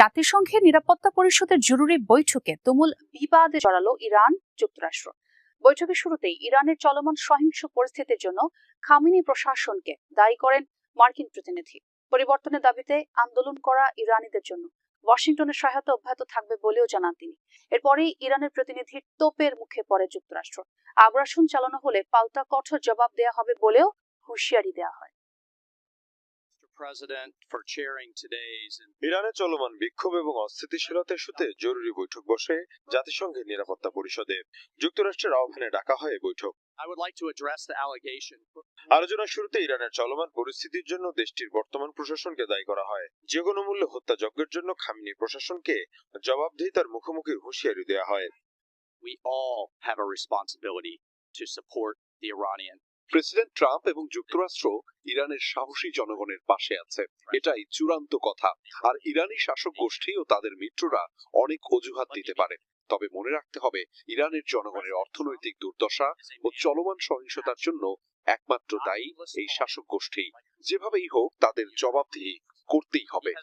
জাতিসংঘের নিরাপত্তা পরিষদের জরুরি বৈঠকে তুমুল বিবাদে জড়ালো ইরান যুক্তরাষ্ট্র। বৈঠকের শুরুতেই ইরানের চলমান সহিংস পরিস্থিতির জন্য খামিনি প্রশাসনকে দায়ী করেন মার্কিন প্রতিনিধি। পরিবর্তনের দাবিতে আন্দোলন করা ইরানিদের জন্য ওয়াশিংটনের সহায়তা অব্যাহত থাকবে বলেও জানান তিনি। এরপরেই ইরানের প্রতিনিধির তোপের মুখে পড়ে যুক্তরাষ্ট্র। আগ্রাসন চালানো হলে পাল্টা কঠোর জবাব দেয়া হবে বলেও হুঁশিয়ারি দেওয়া হয়। ইরানে চলমান বিক্ষোভ এবং অস্থিতিশীলতা ইস্যুতে জরুরি বৈঠক বসে জাতিসংঘের নিরাপত্তা পরিষদে। যুক্তরাষ্ট্রের আহ্বানে ডাকা হয় বৈঠক। I would like to address the allegation আলোচনার শুরুতে ইরানের চলমান পরিস্থিতির জন্য দেশটির বর্তমান প্রশাসনকে দায়ী করা হয়। যে কোনো মূল্যে হত্যাযজ্ঞের জন্য খামিনি প্রশাসনকে জবাবদিহিতার মুখোমুখি হুঁশিয়ারি দেওয়া হয়। We all have a responsibility to support the Iranian. President Trump এবং যুক্তরাষ্ট্র ইরানের সাহসী জনগণের পাশে আছে। এটাই চূড়ান্ত কথা। আর ইরানি শাসক গোষ্ঠী ও তাদের মিত্ররা অনেক অজুহাত দিতে পারে। তবে মনে রাখতে হবে ইরানের জনগণের অর্থনৈতিক দুর্দশা ও চলমান সহিংসতার জন্য একমাত্র দায়ী এই শাসক গোষ্ঠী। যেভাবেই হোক তাদের জবাবদিহি করতেই হবে।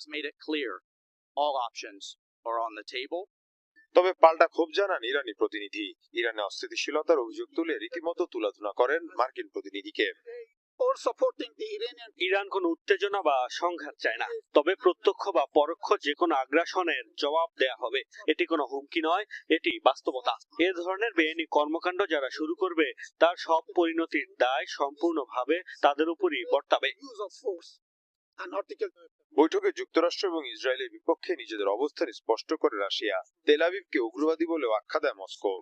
All options are on the table. তবে পাল্টা ক্ষোভ জানান ইরানি প্রতিনিধি। ইরানে অস্থিতিশীলতার অভিযোগ তুলে রীতিমতো তুলাধুনা করেন মার্কিন প্রতিনিধিকে। ইরান কোনো উত্তেজনা বা সংঘাত চায় না। তবে প্রত্যক্ষ বা পরোক্ষ যে কোনো আগ্রাসনের জবাব দেয়া হবে। এটি কোনো হুমকি নয় এটি বাস্তবতা। এ ধরনের বেআইনি কর্মকাণ্ড যারা শুরু করবে তার সব পরিণতির দায় সম্পূর্ণভাবে তাদের উপরই বর্তাবে। বৈঠকে যুক্তরাষ্ট্র এবং ইসরায়েলের বিপক্ষে নিজেদের অবস্থান স্পষ্ট করে রাশিয়া তেলাবিবকে উগ্রবাদী বলেও আখ্যা দেয় মস্কো।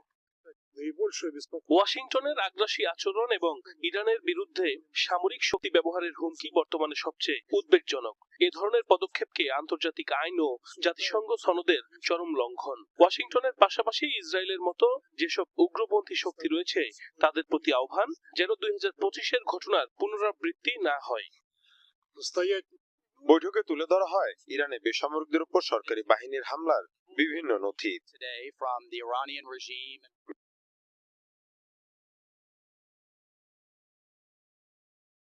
ওয়াশিংটনের আগ্রাসী আচরণ এবং ইরানের বিরুদ্ধে সামরিক শক্তি ব্যবহারের হুমকি বর্তমানে সবচেয়ে উদ্বেগজনক। এ ধরনের পদক্ষেপকে আন্তর্জাতিক আইন ও জাতিসংঘ সনদের চরম লঙ্ঘন। ওয়াশিংটনের পাশাপাশি ইসরায়েলের মতো যেসব উগ্রপন্থী শক্তি রয়েছে তাদের প্রতি আহ্বান যেন দুই হাজার পঁচিশের ঘটনার পুনরাবৃত্তি না হয়। বৈঠকে তুলে ধরা হয় ইরানে বেসামরিকদের উপর সরকারি বাহিনীর হামলার বিভিন্ন নথি।